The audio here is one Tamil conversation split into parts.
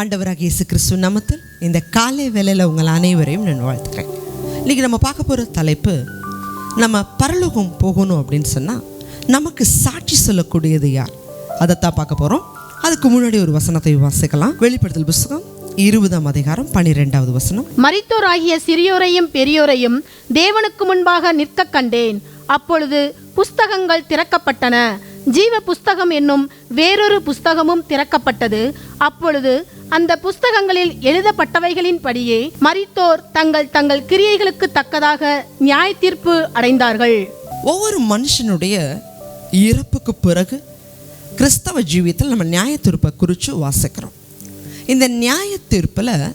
ஆண்டவராக இயேசு கிறிஸ்து நாமத்தில் இந்த காலை வேலையில் உங்கள் அனைவரையும் நான் வாழ்த்துக்கிறேன். இன்றைக்கி நம்ம பார்க்க போகிற தலைப்பு நம்ம பரலோகம் போகணும் அப்படின்னு சொன்னால் நமக்கு சாட்சி சொல்லக்கூடியது யார்? அதைத்தான் பார்க்க போகிறோம் அதுக்கு முன்னாடி ஒரு வசனத்தை வாசிக்கலாம். வெளிப்படுத்தல் புஸ்தகம் இருபதாம் அதிகாரம் பனிரெண்டாவது வசனம். மரித்தோராகிய சிறியோரையும் பெரியோரையும் தேவனுக்கு முன்பாக நிற்க கண்டேன். அப்பொழுது புஸ்தகங்கள் திறக்கப்பட்டன. ஜீவ புஸ்தகம் என்னும் வேறொரு புஸ்தகமும் திறக்கப்பட்டது. அப்பொழுது அந்த புஸ்தகங்களில் எழுதப்பட்டவைகளின்படியே மரித்தோர் தங்கள் தங்கள் கிரியைகளுக்கு தக்கதாக நியாய தீர்ப்பு அடைந்தார்கள். ஒவ்வொரு மனுஷனுடைய இறப்புக்கு பிறகு கிறிஸ்தவ ஜீவியத்தில் நம்ம நியாய தீர்ப்பை குறித்து வாசிக்கிறோம். இந்த நியாய தீர்ப்பில்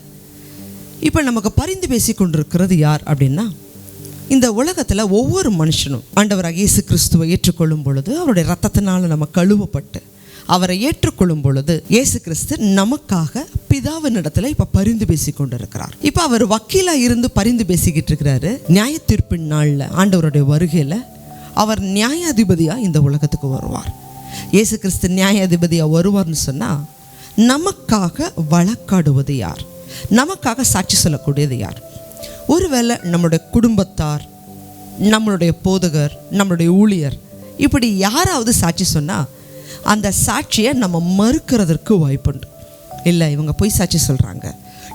இப்போ நமக்கு பரிந்து பேசி கொண்டிருக்கிறது யார் அப்படின்னா இந்த உலகத்தில் ஒவ்வொரு மனுஷனும் ஆண்டவராக இயேசு கிறிஸ்துவை ஏற்றுக்கொள்ளும் பொழுது அவருடைய ரத்தத்தினால் நம்ம கழுவப்பட்டு அவரை ஏற்றுக்கொள்ளும் பொழுது இயேசு கிறிஸ்து நமக்காக பிதாவின் இடத்துல இப்போ பரிந்து பேசி கொண்டிருக்கிறார். இப்போ அவர் வக்கீலாக இருந்து பரிந்து பேசிக்கிட்டு இருக்கிறாரு. நியாய தீர்ப்பின் நாளில் ஆண்டவருடைய வருகையில் அவர் நியாயாதிபதியா இந்த உலகத்துக்கு வருவார். இயேசு கிறிஸ்து நியாயாதிபதியா வருவார்னு சொன்னால் நமக்காக வழக்காடுவது யார்? நமக்காக சாட்சி சொல்லக்கூடியது யார்? ஒருவேளை நம்மளுடைய குடும்பத்தார் நம்மளுடைய போதகர் நம்மளுடைய ஊழியர் இப்படி யாராவது சாட்சி சொன்னால் அந்த சாட்சியை நம்ம மறுக்கிறதற்கு வாய்ப்புண்டு. இல்லை இவங்க பொய் சாட்சி சொல்கிறாங்க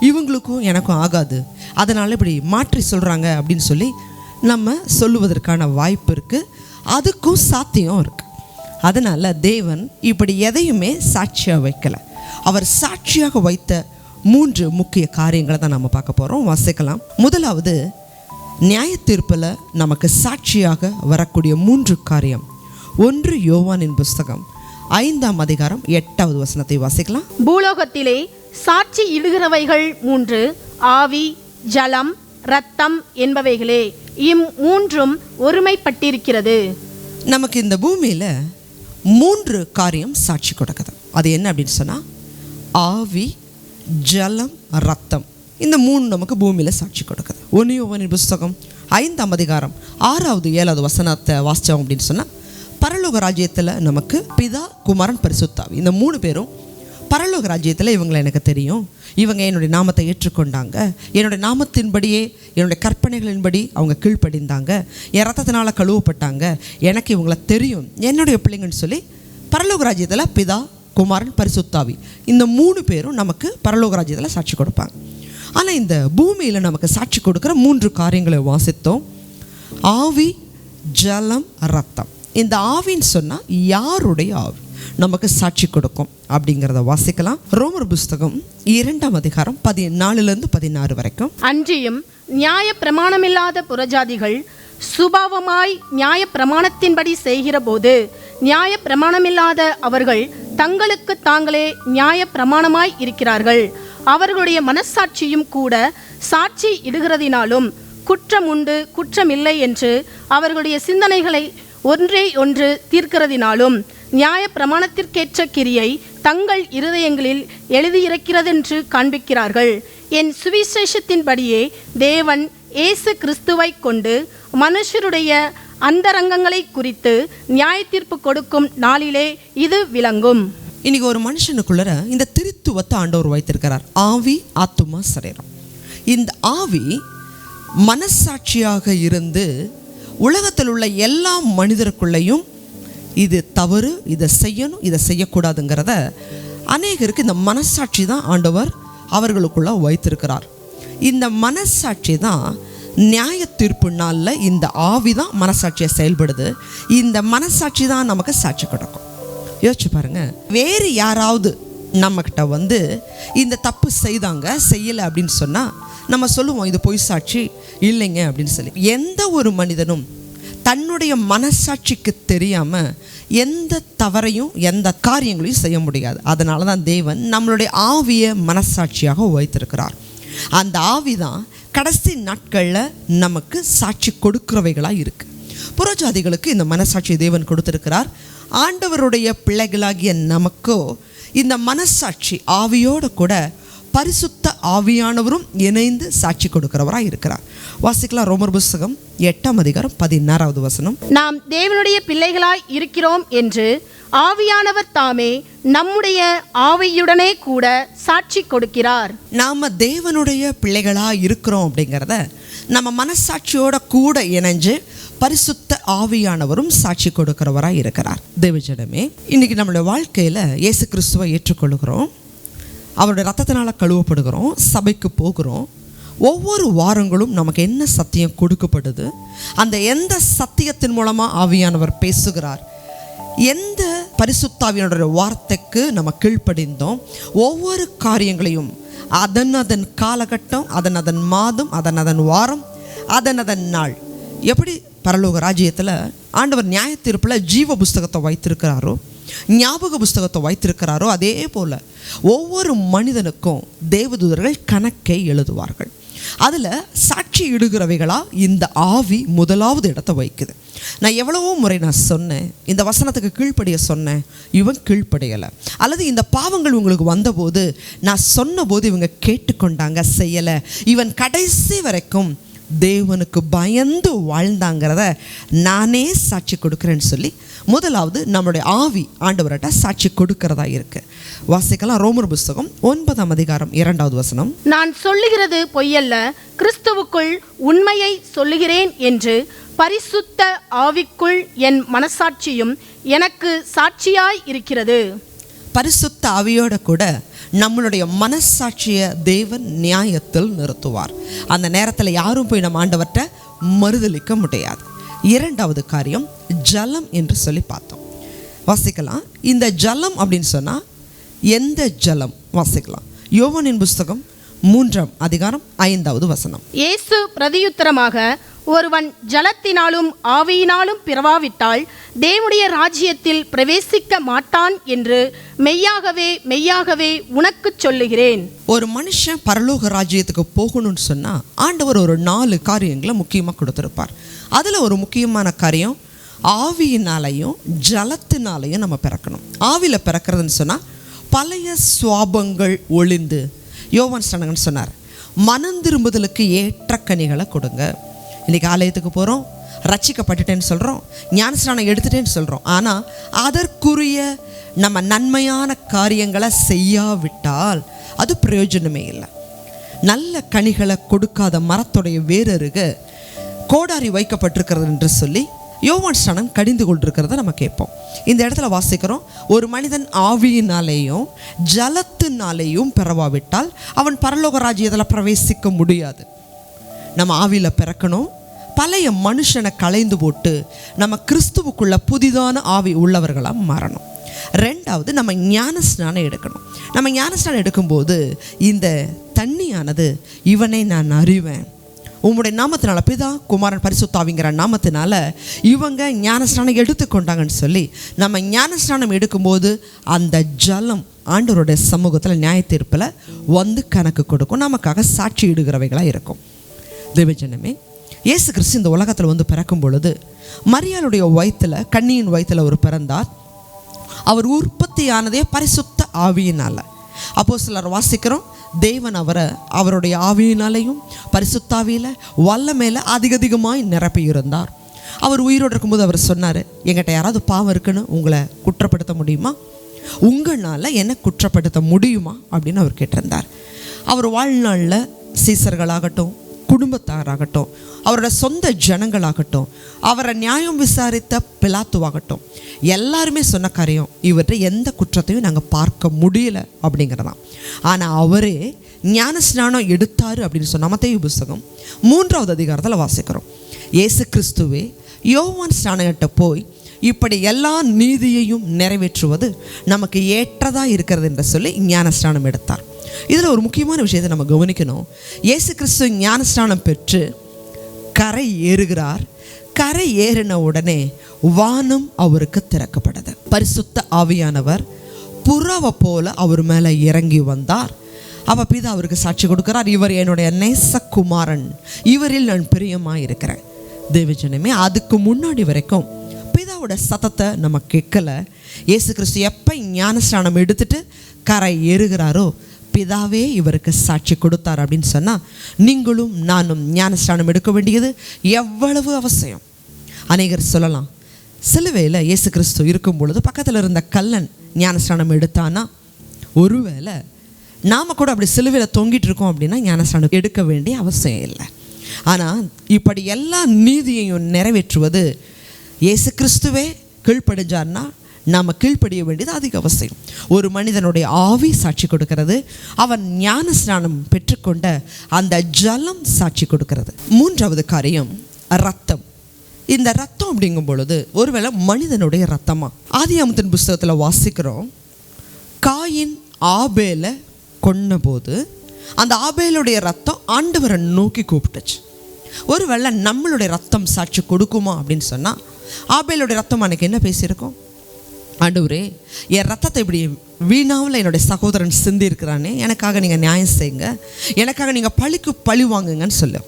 இவங்களுக்கும் எனக்கும் ஆகாது. அதனால் இப்படி மாற்றி சொல்கிறாங்க அப்படின்னு சொல்லி நம்ம சொல்லுவதற்கான வாய்ப்பு இருக்குது அதுக்கும் சாத்தியம் இருக்குது அதனால் தேவன் இப்படி எதையுமே சாட்சியாக வைக்கலை. அவர் சாட்சியாக வைத்த மூன்று முக்கிய காரியங்களை தான் நம்ம பார்க்க போகிறோம் வாசிக்கலாம். முதலாவது நியாய தீர்ப்பில் நமக்கு சாட்சியாக வரக்கூடிய மூன்று காரியம். ஒன்று யோவானின் புஸ்தகம். ஐந்தாம் அதிகாரம் எட்டாவது வசனத்தை வாசிக்கலாம். பூலோகத்திலே சாட்சி இடுகிறவைகள் மூன்று ஆவி ஜலம் இரத்தம் என்பவைகளே. இம் மூன்றும் ஒருமைப்பட்டிருக்கிறது. நமக்கு இந்த பூமியில் மூன்று காரியம் சாட்சி கொடுக்குது. அது என்ன அப்படின்னு சொன்னால் ஆவி ஜலம் ரத்தம். இந்த மூணு நமக்கு பூமியில் சாட்சி கொடுக்குது. ஒன்னியோவனின் புஸ்தகம் ஐந்தாம் அதிகாரம் ஆறாவது ஏழாவது வசனத்தை வாசித்தோம் அப்படின்னு சொன்னால் பரலோக ராஜ்யத்தில் நமக்கு பிதா குமாரன் பரிசுத்தாவி இந்த மூணு பேரும் பரலோக ராஜ்யத்தில் இவங்களை எனக்கு தெரியும். இவங்க என்னுடைய நாமத்தை ஏற்றுக்கொண்டாங்க. என்னுடைய நாமத்தின்படியே என்னுடைய கற்பனைகளின்படி அவங்க கீழ்ப்படிந்தாங்க. என் ரத்தத்தினால் கழுவப்பட்டாங்க. எனக்கு இவங்களை தெரியும். என்னுடைய பிள்ளைங்கன்னு சொல்லி பரலோக ராஜ்யத்தில் பிதா குமாரன் பரிசுத்தாவி. இந்த மூணு பேரும் நமக்கு பரலோக ராஜ்யத்தில் சாட்சி கொடுப்பாங்க. ஆனால் இந்த பூமியில் நமக்கு சாட்சி கொடுக்குற மூன்று காரியங்களை வாசித்தோம். ஆவி ஜலம் ரத்தம் இந்த ஆவின்னு சொன்னால் யாருடைய ஆவி? நமக்கு சாட்சி கொடுக்கும் அப்படிங்கிறத வாசிக்கலாம். ரோமர் புஸ்தகம் இரண்டாம் அதிகாரம் பதினாலுலேருந்து பதினாறு வரைக்கும். அன்றியும் நியாய பிரமாணமில்லாத புறஜாதிகள் சுபாவமாய் நியாய பிரமாணத்தின்படி செய்கிறபோது நியாய பிரமாணமில்லாத அவர்கள் தங்களுக்கு தாங்களே நியாய பிரமாணமாய் இருக்கிறார்கள். அவர்களுடைய மனசாட்சியும் கூட சாட்சி இடுகிறதினாலும் குற்றம் உண்டு குற்றமில்லை என்று அவர்களுடைய சிந்தனைகளை ஒன்றே ஒன்று தீர்க்கிறதினாலும் நியாய பிரமாணத்திற்கேற்ற கிரியை தங்கள் இருதயங்களில் எழுதியிருக்கிறதென்று காண்பிக்கிறார்கள். என் சுவிசேஷத்தின்படியே தேவன் இயேசு கிறிஸ்துவை கொண்டு மனுஷருடைய அந்தரங்கங்களை குறித்து நியாய தீர்ப்பு கொடுக்கும் நாளிலே இது விளங்கும். இன்னைக்கு ஒரு மனுஷனுக்குள்ளர இந்த திருத்துவத்தை ஆண்டவர் வைத்திருக்கிறார். ஆவி ஆத்துமா சரீரம். இந்த ஆவி மனசாட்சியாக இருந்து உலகத்தில் உள்ள எல்லா மனிதருக்குள்ளேயும் இது தவறு இதை செய்யணும் இதை செய்யக்கூடாதுங்கிறத அநேகருக்கு இந்த மனசாட்சி தான் ஆண்டவர் அவர்களுக்குள்ள வைத்திருக்கிறார். இந்த மனசாட்சி தான் நியாய தீர்ப்பு நாளில் இந்த ஆவி தான் மனசாட்சியை செயல்படுது. இந்த மனசாட்சி தான் நமக்கு சாட்சி கொடுக்கும். யோசிச்சு பாருங்க. வேறு யாராவது நம்மக்கிட்ட வந்து இந்த தப்பு செய்தாங்க செய்யலை அப்படின்னு சொன்னால் நம்ம சொல்லுவோம் இது பொய் சாட்சி இல்லைங்க அப்படின்னு சொல்லி. எந்த ஒரு மனிதனும் தன்னுடைய மனசாட்சிக்கு தெரியாமல் எந்த தவறையும் எந்த காரியங்களையும் செய்ய முடியாது. அதனால தான் தேவன் நம்மளுடைய ஆவியை மனசாட்சியாக வைத்திருக்கிறார் அந்த ஆவி தான் கடைசி நாட்களில் நமக்கு சாட்சி கொடுக்கிறவைகளாக இருக்குது புறஜாதிகளுக்கு இந்த மனசாட்சியை தேவன் கொடுத்துருக்கிறார். ஆண்டவருடைய பிள்ளைகளாகிய நமக்கோ இந்த மனசாட்சி ஆவியோடு கூட பரிசுத்த ஆவியானவரும் இணைந்து சாட்சி கொடுக்கிறவராக இருக்கிறார். வாசிக்கலாம் ரோமர் புஸ்தகம் எட்டாம் அதிகாரம் பதினாறாவது வசனம். நாம் தேவனுடைய பிள்ளைகளாய் இருக்கிறோம் என்று ஆவியானவர் தாமே நம்முடைய ஆவியுடனே கூட சாட்சி கொடுக்கிறார். நாம் தேவனுடைய பிள்ளைகளாக இருக்கிறோம் அப்படிங்கிறத நம்ம மனசாட்சியோட கூட இணைஞ்சு பரிசுத்த ஆவியானவரும் சாட்சி கொடுக்கிறவராக இருக்கிறார். தேவஜனமே இன்னைக்கு நம்மளுடைய வாழ்க்கையில் இயேசு கிறிஸ்துவை ஏற்றுக்கொள்கிறோம் அவருடைய ரத்தத்தினால் கழுவப்படுகிறோம் சபைக்கு போகிறோம். ஒவ்வொரு வாரங்களும் நமக்கு என்ன சத்தியம் கொடுக்கப்படுது அந்த எந்த சத்தியத்தின் மூலமாக ஆவியானவர் பேசுகிறார் எந்த பரிசுத்தாவியனுடைய வார்த்தைக்கு நம்ம கீழ்ப்படிந்தோம். ஒவ்வொரு காரியங்களையும் அதன் அதன் காலகட்டம் அதன் அதன் மாதம் அதன் அதன் வாரம் அதன் அதன் நாள். எப்படி பரலோக ராஜ்யத்தில் ஆண்டவர் நியாய தீர்ப்பில் ஜீவ புஸ்தகத்தை வைத்திருக்கிறாரோ ஞாபக புஸ்தகத்தை வைத்திருக்கிறாரோ அதே போல் ஒவ்வொரு மனிதனுக்கும் தேவதூதர்கள் கணக்கை எழுதுவார்கள். அதில் சாட்சி இடுகிறவைகளாக இந்த ஆவி முதலாவது இடத்த வைக்குது. நான் எவ்வளவோ முறை நான் சொன்னேன் இந்த வசனத்துக்கு கீழ்ப்படிய சொன்னேன் இவன் கீழ்ப்படையலை. அல்லது இந்த பாவங்கள் உங்களுக்கு வந்தபோது நான் சொன்னபோது இவங்க கேட்டுக்கொண்டாங்க செய்யலை. இவன் கடைசி வரைக்கும் தேவனுக்கு பயந்து வாழ்ந்தாங்கிறத நானே சாட்சி கொடுக்குறேன்னு சொல்லி முதலாவது நம்மளுடைய ஆவி ஆண்டவர்கிட்ட சாட்சி கொடுக்கறதா இருக்கு. வாசிக்கலாம் ரோமர் புஸ்தகம் ஒன்பதாம் அதிகாரம் இரண்டாவது வசனம். நான் சொல்லுகிறது பொய்யல்ல கிறிஸ்துவுக்குள் உண்மையை சொல்லுகிறேன் என்று பரிசுத்த ஆவிக்குள் என் மனசாட்சியும் எனக்கு சாட்சியாய் இருக்கிறது. பரிசுத்த ஆவியோட கூட நம்மளுடைய மனசாட்சியை தேவன் நியாயத்தில் நிறுத்துவார். அந்த நேரத்தில் யாரும் போய் நம்ம ஆண்டவர்கிட்ட மறுதலிக்க முடியாது. இரண்டாவது காரியம் ஜலம் என்று சொல்லி பார்த்தோம். வாசிக்கலாம். இந்த ஜலம் அப்படின்னு சொன்னால் எந்த ஜலம்? வாசிக்கலாம். யோவானின் புஸ்தகம் மூன்றாம் அதிகாரம் ஐந்தாவது வசனம். இயேசு பிரதியுத்தரமாக ஒருவன் ஜலத்தினாலும் ஆவியினாலும் பிறவாவிட்டால் தேவனுடைய ராஜ்யத்தில் பிரவேசிக்க மாட்டான் என்று மெய்யாகவே மெய்யாகவே உனக்குச் சொல்லுகிறேன். ஒரு மனுஷன் பரலோக ராஜ்யத்துக்கு போகணும்னு சொன்னால் ஆண்டவர் ஒரு நாலு காரியங்களை முக்கியமாக கொடுத்துருப்பார். அதில் ஒரு முக்கியமான காரியம் ஆவியினாலையும் ஜலத்தினாலையும் நம்ம பிறக்கணும். ஆவியில் பிறக்கிறதுன்னு சொன்னால் பழைய சுவாபங்கள் ஒளிந்து யோவான் ஸ்நானகன் சொன்னார் மனம் திரும்புதலுக்கு ஏற்ற கனிகளை கொடுங்க. இன்றைக்கி ஆலயத்துக்கு போகிறோம் ரட்சிக்கப்பட்டுட்டேன்னு சொல்கிறோம் ஞானஸ்நானம் எடுத்துட்டேன்னு சொல்கிறோம் ஆனால் அதற்குரிய நம்ம நன்மையான காரியங்களை செய்யாவிட்டால் அது பிரயோஜனமே இல்லை. நல்ல கனிகளை கொடுக்காத மரத்துடைய வேரருக கோடாரி வைக்கப்பட்டிருக்கிறது என்று சொல்லி யோவான் ஸ்நானம் கடிந்து கொண்டிருக்கிறத நம்ம கேட்போம். இந்த இடத்துல வாசிக்கிறோம். ஒரு மனிதன் ஆவியினாலேயும் ஜலத்தினாலேயும் பிறவாவிட்டால் அவன் பரலோக ராஜ்யத்தில் பிரவேசிக்க முடியாது. நம்ம ஆவியில் பிறக்கணும். பழைய மனுஷனை களைந்து போட்டு நம்ம கிறிஸ்துவுக்குள்ள புதிதான ஆவி உள்ளவர்களாக மாறணும். ரெண்டாவது நம்ம ஞான ஸ்நானம் எடுக்கணும். நம்ம ஞான ஸ்நானம் எடுக்கும்போது இந்த தண்ணியானது இவனை நான் அறிவேன். உம்முடைய நாமத்தினால பிதா குமாரன் பரிசுத்தாவிங்கிற நாமத்தினால இவங்க ஞானஸ்நானம் எடுத்துக்கொண்டாங்கன்னு சொல்லி நம்ம ஞானஸ்நானம் எடுக்கும்போது அந்த ஜலம் ஆண்டவருடைய சமூகத்தில் நியாய தீர்ப்பில் வந்து கணக்கு கொடுக்கும். நமக்காக சாட்சி இடுகிறவைகளாக இருக்கும். தேவஜனமே இயேசு கிறிஸ்து இந்த உலகத்தில் வந்து பிறக்கும் பொழுது மரியாளுடைய வயிற்றில் கண்ணியின் வயிற்றில் அவர் பிறந்தார். அவர் உற்பத்தியானதே பரிசுத்த ஆவியினால். அப்போ சிலர் வாசிக்கிறோம் தேவன் அவரை அவருடைய ஆவியினாலையும் பரிசுத்தாவியில் வல்லமையில் அதிக அதிகமாய் நிரப்பியிருந்தார். அவர் உயிரோடு இருக்கும்போது அவர் சொன்னார் எங்கிட்ட யாராவது பாவம் இருக்குன்னு உங்களை குற்றப்படுத்த முடியுமா? உங்களால் என்னை குற்றப்படுத்த முடியுமா? அப்படின்னு அவர் கேட்டிருந்தார். அவர் வாழ்நாளில் சீசர்களாகட்டும் குடும்பத்தாராகட்டும் அவரோட சொந்த ஜனங்களாகட்டும் அவரை நியாயம் விசாரித்த பிலாத்துவாகட்டும் எல்லாருமே சொன்ன காரியம் இவர்கிட்ட எந்த குற்றத்தையும் நாங்கள் பார்க்க முடியல அப்படிங்கிறதான். ஆனால் அவரே ஞான ஸ்நானம் எடுத்தார் அப்படின்னு சொன்ன மத்தேயு புஸ்தகம் மூன்றாவது அதிகாரத்தில் வாசிக்கிறோம். இயேசு கிறிஸ்துவே யோவான் ஸ்நானகிட்ட போய் இப்படி எல்லா நீதியையும் நிறைவேற்றுவது நமக்கு ஏற்றதாக இருக்கிறது என்று சொல்லி ஞானஸ்நானம் எடுத்தார். இதில் ஒரு முக்கியமான விஷயத்தை நம்ம கவனிக்கணும். இயேசு கிறிஸ்து ஞானஸ்நானம் பெற்று கரை ஏறுகிறார். கரை ஏறின உடனே வானம் அவருக்கு திறக்கப்பட்டது. பரிசுத்த ஆவியானவர் புறாவை போல அவர் மேலே இறங்கி வந்தார். அவ பிதா அவருக்கு சாட்சி கொடுக்கிறார் இவர் என்னுடைய நேசகுமாரன். இவரில் நான் பிரியமாக இருக்கிறேன் தேவஜனமே அதுக்கு முன்னாடி வரைக்கும் பிதாவோட சத்தத்தை நம்ம கேட்கலை. இயேசு கிறிஸ்து எப்போ ஞானஸ்நானம் எடுத்துட்டு கரை ஏறுகிறாரோ பிதாவே இவருக்கு சாட்சி கொடுத்தார் அப்படின்னு சொன்னால் நீங்களும் நானும் ஞானஸ்தானம் எடுக்க வேண்டியது எவ்வளவு அவசியம்? அநேகர் சொல்லலாம். சிலுவையில் இயேசு கிறிஸ்து இருக்கும் பொழுது பக்கத்தில் இருந்த கல்லன் ஞானஸ்தானம் எடுத்தானா ஒருவேளை நாம் கூட அப்படி சிலுவையில் தொங்கிட்டு இருக்கோம் அப்படின்னா ஞானஸ்தானம் எடுக்க வேண்டிய அவசியம் இல்லை. ஆனால் இப்படி எல்லா நீதியையும் நிறைவேற்றுவது இயேசு கிறிஸ்துவே கீழ்ப்படிஞ்சார்னா நாம் கீழ்ப்படிய வேண்டியது அதிக அவசியம். ஒரு மனிதனுடைய ஆவி சாட்சி கொடுக்கிறது அவன் ஞான ஸ்நானம் பெற்றுக்கொண்ட அந்த ஜலம் சாட்சி கொடுக்கிறது. மூன்றாவது காரியம் ரத்தம். இந்த ரத்தம் அப்படிங்கும் பொழுது ஒருவேளை மனிதனுடைய ரத்தமா? ஆதியாமத்தின் புஸ்தகத்தில் வாசிக்கிறோம் காயின் ஆபேலை கொன்னபோது அந்த ஆபேலுடைய ரத்தம் ஆண்டவரை நோக்கி கூப்பிட்டுச்சு. ஒருவேளை நம்மளுடைய ரத்தம் சாட்சி கொடுக்குமா அப்படின்னு சொன்னால் ஆபேலுடைய ரத்தம் அன்னைக்கு என்ன பேசியிருக்கோம்? ஆண்டவரே என் ரத்தத்தை இப்படி வீணாவில் என்னுடைய சகோதரன் சிந்தி இருக்கிறானே எனக்காக நீங்கள் நியாயம் செய்யுங்க. எனக்காக நீங்கள் பழிக்கு பழி வாங்குங்கன்னு சொல்லு.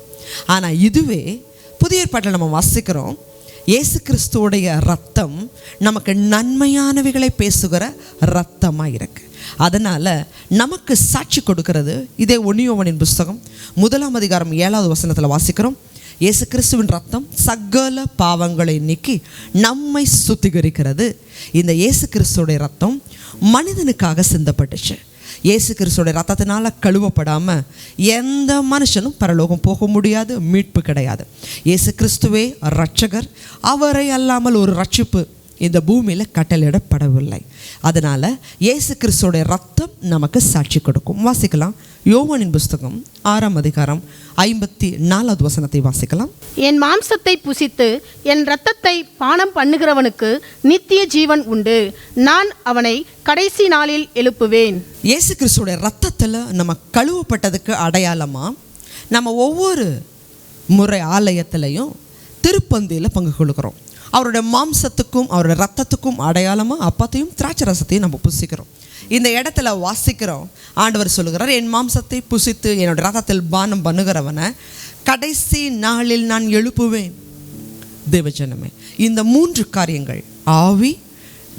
ஆனால் இதுவே புதிய ஏற்பாட்டில் நம்ம வாசிக்கிறோம். இயேசு கிறிஸ்துவோடைய ரத்தம் நமக்கு நன்மையானவைகளை பேசுகிற ரத்தமாக இருக்கு. அதனால் நமக்கு சாட்சி கொடுக்கிறது இதே ஒனியோவனின் புஸ்தகம் முதலாம் அதிகாரம் ஏழாவது வசனத்தில் வாசிக்கிறோம். இயேசு கிறிஸ்துவின் ரத்தம் சகல பாவங்களை நீக்கி நம்மை சுத்திகரிக்கிறது. இந்த இயேசு கிறிஸ்துடைய ரத்தம் மனிதனுக்காக சிந்தப்பட்டுச்சு. இயேசு கிறிஸ்துடைய ரத்தத்தினால் கழுவப்படாமல் எந்த மனுஷனும் பரலோகம் போக முடியாது மீட்பு கிடையாது. இயேசு கிறிஸ்துவே ரட்சகர் அவரை அல்லாமல் ஒரு ரட்சிப்பு இந்த பூமியில் கட்டளையிடப்படவில்லை. அதனால் இயேசு கிறிஸ்துவோடைய ரத்தம் நமக்கு சாட்சி கொடுக்கும். வாசிக்கலாம். யோவானின் புஸ்தகம் ஆறாம் அதிகாரம் ஐம்பத்தி நாலாவது வசனத்தை வாசிக்கலாம். என் மாம்சத்தை புசித்து என் இரத்தத்தை பானம் பண்ணுகிறவனுக்கு நித்திய ஜீவன் உண்டு. நான் அவனை கடைசி நாளில் எழுப்புவேன். இயேசு கிறிஸ்துவோட ரத்தத்தில் நம்ம கழுவப்பட்டதுக்கு அடையாளமாக நம்ம ஒவ்வொரு முறை ஆலயத்திலையும் திருப்பந்தியில் பங்கு கொள்கிறோம் அவருடைய மாம்சத்துக்கும் அவருடைய ரத்தத்துக்கும் அடையாளமாக அப்பத்தையும் திராட்சை ரசத்தையும் நம்ம புசிக்கிறோம். இந்த இடத்துல வாசிக்கிறோம். ஆண்டவர் சொல்லுகிறார் என் மாம்சத்தை புசித்து என்னோட ரத்தத்தில் பானம் பண்ணுகிறவனை கடைசி நாளில் நான் எழுப்புவேன். தேவஜனமே இந்த மூன்று காரியங்கள் ஆவி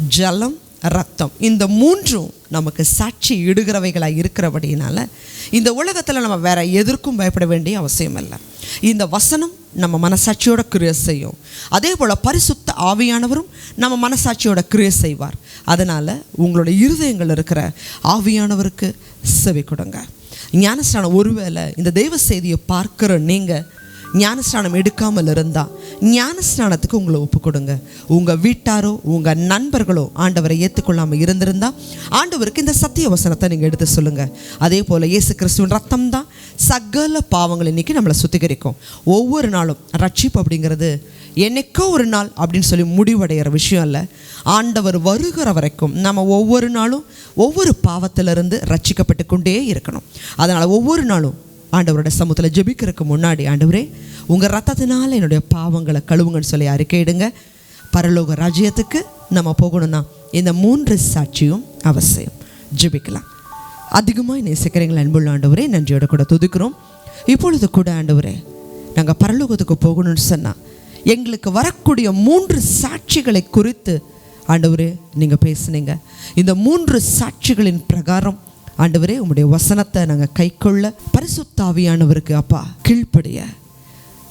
ஜலம் ரத்தம் இந்த மூன்றும் நமக்கு சாட்சி இடுகிறவைகளாக இருக்கிறபடினால இந்த உலகத்தில் நம்ம வேற எதற்கும் பயப்பட வேண்டிய அவசியம் இல்லை இந்த வசனம் நம்ம மனசாட்சியோட கிரியை செய்யும். அதே போல் பரிசுத்த ஆவியானவரும் நம்ம மனசாட்சியோட கிரியை செய்வார். அதனால் உங்களோட இருதயங்கள் இருக்கிற ஆவியானவருக்கு செவி கொடுங்க. ஞானஸ்தானம் ஒருவேளை இந்த தெய்வ செய்தியை பார்க்குற நீங்கள் ஞானஸ்நானம் எடுக்காமல் இருந்தால் ஞானஸ்நானத்துக்கு உங்களை ஒப்பு கொடுங்க. உங்கள் வீட்டாரோ உங்கள் நண்பர்களோ ஆண்டவரை ஏற்றுக்கொள்ளாமல் இருந்திருந்தால் ஆண்டவருக்கு இந்த சத்திய வசனத்தை நீங்கள் எடுத்து சொல்லுங்கள் அதே போல் இயேசு கிறிஸ்துவின் ரத்தம் தான் சகல பாவங்களை இன்னைக்கு நம்மளை சுத்திகரிக்கும். ஒவ்வொரு நாளும் ரட்சிப்பு அப்படிங்கிறது என்னைக்கோ ஒரு நாள் அப்படின்னு சொல்லி முடிவடைகிற விஷயம் இல்லை ஆண்டவர் வருகிற வரைக்கும் நம்ம ஒவ்வொரு நாளும் ஒவ்வொரு பாவத்திலிருந்து ரட்சிக்கப்பட்டு கொண்டே இருக்கணும். அதனால் ஒவ்வொரு நாளும் ஆண்டவரோட சமூகத்தில் ஜெபிக்கிறதுக்கு முன்னாடி ஆண்டவரே உங்கள் ரத்தத்தினால் என்னுடைய பாவங்களை கழுவுங்கன்னு சொல்லி அறிக்கையிடுங்க பரலோக ராஜ்யத்துக்கு நம்ம போகணும்னா இந்த மூன்று சாட்சியும் அவசியம். ஜெபிக்கலாம். அதிகமாக நேசிக்கிறீங்களா அன்புள்ள ஆண்டவரே நன்றியோட கூட துதிக்கிறோம். இப்பொழுது கூட ஆண்டவரே நாங்கள் பரலோகத்துக்கு போகணும்னு சொன்னால் எங்களுக்கு வரக்கூடிய மூன்று சாட்சிகளை குறித்து ஆண்டவரே நீங்கள் பேசுனீங்க. இந்த மூன்று சாட்சிகளின் பிரகாரம் ஆண்டவரே உங்களுடைய வசனத்தை நாங்கள் கைக்கொள்ள பரிசுத்தாவியானவருக்கு அப்பா கீழ்ப்படிய.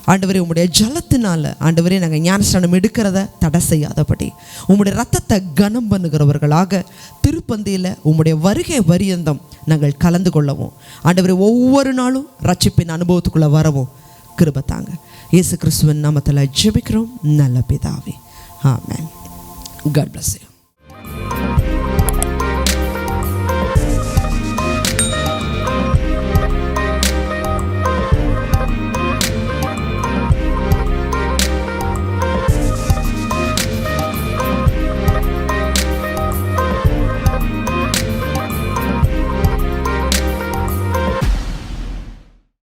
ஆண்டவரே உங்களுடைய ஜலத்தினால ஆண்டவரே நாங்கள் ஞானஸ்நானம் எடுக்கிறத தடை செய்யாதபடி உங்களுடைய ரத்தத்தை கனம் பண்ணுகிறவர்களாக திருப்பந்தியில் உங்களுடைய வருகை வரியந்தம் நாங்கள் கலந்து கொள்ளவும் ஆண்டவரே ஒவ்வொரு நாளும் ரட்சிப்பின் அனுபவத்துக்குள்ளே வரவும் கிருபத்தாங்க இயேசு கிறிஸ்துவன் நாமத்தில் ஜெபிக்கிறோம். நல்ல பிதாவே. ஆமேன். God bless you